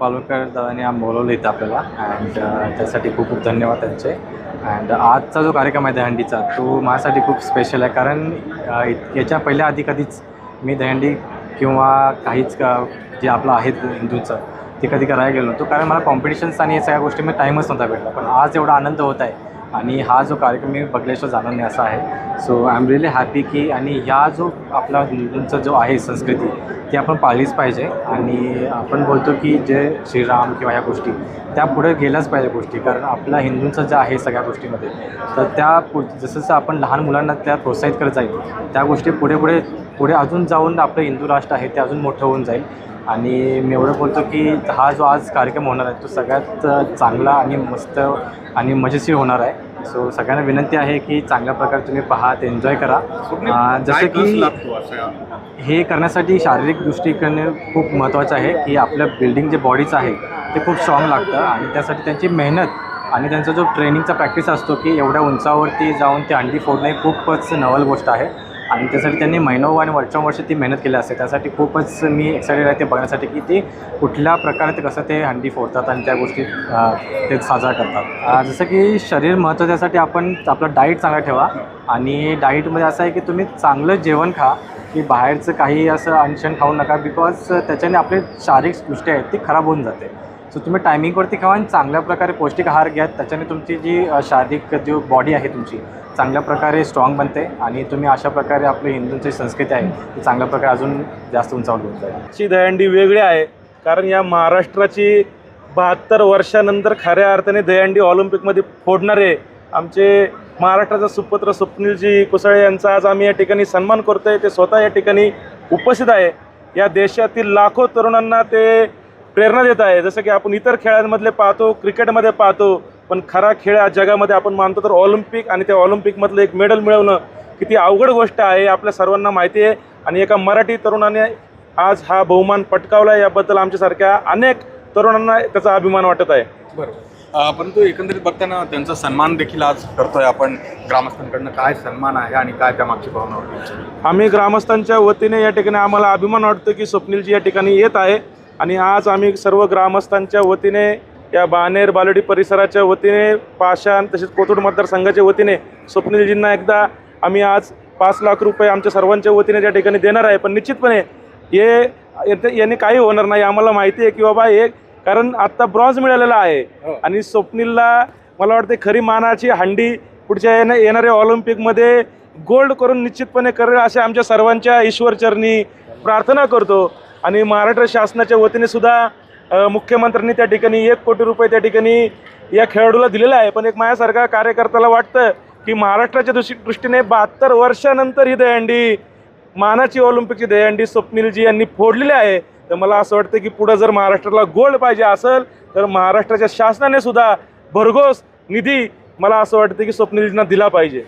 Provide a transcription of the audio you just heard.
पालवकर दादांनी आम बोलवलं इथं आपल्याला. अँड uh, त्यासाठी खूप खूप धन्यवाद त्यांचे. अँड uh, आजचा जो कार्यक्रम आहे दहंडीचा तो माझ्यासाठी खूप स्पेशल आहे. कारण uh, याच्या पहिल्या आधी कधीच मी दहंडी किंवा काहीच का जे आपलं आहे हिंदूंचं ते कधी करायला गेलो नव्हतो. कारण मला कॉम्पिटिशन्स आणि या सगळ्या गोष्टी मी टाईमच नव्हता भेटला. पण आज एवढा आनंद होत आहे. आणि हा जो कार्यक्रम मी बघल्याशिवाय जाणार नाही असा आहे. So I am really happy की आणि ह्या जो आपला हिंदूंचा जो आहे संस्कृती ती आपण पाळलीच पाहिजे. आणि आपण बोलतो की जे श्रीराम किंवा ह्या गोष्टी त्या पुढे गेल्याच पाहिजे गोष्टी. कारण आपल्या हिंदूंचं जे आहे सगळ्या गोष्टीमध्ये तर त्या पु जसं जसं आपण लहान मुलांना त्या प्रोत्साहित करत जाईल त्या गोष्टी पुढे पुढे पुढे अजून जाऊन आपलं हिंदू राष्ट्र आहे ते अजून मोठं होऊन जाईल. आणि मी एवढं बोलतो की हा जो आज कार्यक्रम होणार आहे तो सगळ्यात चांगला आणि मस्त आणि मजेशीर होणार आहे. सो सगळ्यांना विनंती आहे की चांगल्या प्रकारे तुम्ही पहा ते एन्जॉय करा. जसं की हे करण्यासाठी शारीरिक दृष्टीकडे खूप महत्त्वाचं आहे की आपलं बिल्डिंग जे बॉडीचं आहे ते खूप स्ट्रॉंग लागतं आणि त्यासाठी त्यांची मेहनत आणि त्यांचा जो ट्रेनिंगचा प्रॅक्टिस असतो की एवढ्या उंचावरती जाऊन ते अंडी फोडणं ही खूपच नवल गोष्ट आहे. आणि त्यासाठी त्यांनी महिनो आणि वर्षानुवर्ष ती मेहनत केली असते. त्यासाठी खूपच मी एक्सायटेड आहे ते बघण्यासाठी की ते कुठल्या प्रकारे ते कसं ते हंडी फोडतात आणि त्या गोष्टी ते साजरा करतात. जसं की शरीर महत्त्व त्यासाठी आपण आपलं डाईट चांगला ठेवा आणि डाईटमध्ये असं आहे की तुम्ही चांगलं जेवण खा की बाहेरचं काही असं अनशन खाऊ नका बिकॉज त्याच्याने आपले शारीरिक दृष्टी आहेत ती खराब होऊन जाते. सो तुम्ही टायमिंगवरती खावा आणि चांगल्या प्रकारे पौष्टिक आहार घ्या त्याच्याने तुमची जी शारीरिक जी बॉडी आहे तुमची चांगल्या प्रकारे स्ट्रॉंग बनते आणि तुम्ही अशा प्रकारे आपली हिंदूंची संस्कृती आहे ती चांगल्या प्रकारे अजून जास्त उंचावली होत जाईल. ची दहंडी वेगळी आहे कारण या महाराष्ट्राची बहात्तर वर्षानंतर खऱ्या अर्थाने दहंडी ऑलिम्पिकमध्ये फोडणारे आमचे महाराष्ट्राचा सुपुत्र स्वप्नीलजी कुसळे यांचा आज आम्ही या ठिकाणी सन्मान करतोय. ते स्वतः या ठिकाणी उपस्थित आहे. या देशातील लाखो तरुणांना ते प्रेरणा देत आहे. जसं की आपण इतर खेळांमधले पाहतो क्रिकेटमध्ये पाहतो पण खरा खेळ या जगामध्ये आपण मानतो तर ऑलिम्पिक आणि त्या ऑलिम्पिकमधलं एक मेडल मिळवणं किती अवघड गोष्ट आहे आपल्या सर्वांना माहिती आहे. आणि एका मराठी तरुणाने आज हा बहुमान पटकावला याबद्दल आमच्यासारख्या अनेक तरुणांना त्याचा अभिमान वाटत आहे. बरोबर परंतु एकंदरीत बघताना त्यांचा सन्मान देखील आज करतोय आपण. ग्रामस्थांकडनं काय सन्मान आहे आणि काय त्या मागची भावना आम्ही ग्रामस्थांच्या वतीने या ठिकाणी आम्हाला अभिमान वाटतो की स्वप्नीलजी या ठिकाणी येत आहे. आणि आज आम्ही सर्व ग्रामस्थांच्या वतीने या बानेर बालडी परिसराच्या वतीने पाषाण तसेच कोथरूड मतदारसंघाच्या वतीने स्वप्नीलजींना एकदा आम्ही आज पाच लाख रुपये आमच्या सर्वांच्या वतीने त्या ठिकाणी देणार आहे. पण निश्चितपणे हे याने काही होणार नाही. आम्हाला माहिती आहे की बाबा हे कारण आत्ता ब्रॉन्झ मिळालेला आहे. आणि स्वप्नीलला मला वाटते खरी मानाची हंडी पुढच्या येण्या येणाऱ्या ऑलिम्पिकमध्ये गोल्ड करून निश्चितपणे करेल असे आमच्या सर्वांच्या ईश्वरचरणी प्रार्थना करतो. आणि महाराष्ट्र शासनाच्या वतीने सुद्धा मुख्यमंत्र्यांनी त्या ठिकाणी एक कोटी रुपये त्या ठिकाणी या खेळाडूला दिलेला आहे. पण एक माझ्यासारखा कार्यकर्त्याला वाटतं की महाराष्ट्राच्या दृष्टी दृष्टीने बहात्तर वर्षानंतर ही दहंडी मानाची ऑलिम्पिकची दहंडी स्वप्नीलजी यांनी फोडलेली आहे. तर मला असं वाटतं की पुढं जर महाराष्ट्राला गोल्ड पाहिजे असेल तर महाराष्ट्राच्या शासनाने सुद्धा भरघोस निधी मला असं वाटतं की स्वप्नीलजींना दिला पाहिजे.